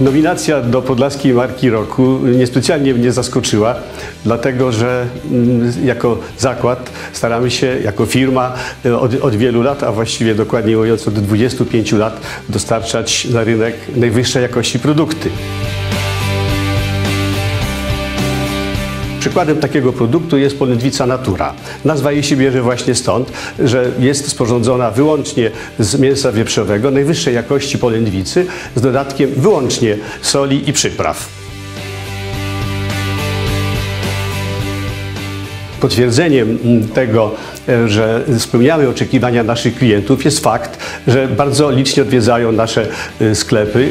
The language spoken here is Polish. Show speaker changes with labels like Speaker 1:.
Speaker 1: Nominacja do Podlaskiej Marki Roku niespecjalnie mnie zaskoczyła, dlatego że mm, jako zakład staramy się, jako firma e, od, od wielu lat, a właściwie dokładnie mówiąc od 25 lat, dostarczać na rynek najwyższej jakości produkty. Przykładem takiego produktu jest polędwica Natura. Nazwa jej się bierze właśnie stąd, że jest sporządzona wyłącznie z mięsa wieprzowego, najwyższej jakości polędwicy, z dodatkiem wyłącznie soli i przypraw. Potwierdzeniem mm, tego, e, że spełniamy oczekiwania naszych klientów jest fakt, że bardzo licznie odwiedzają nasze e, sklepy.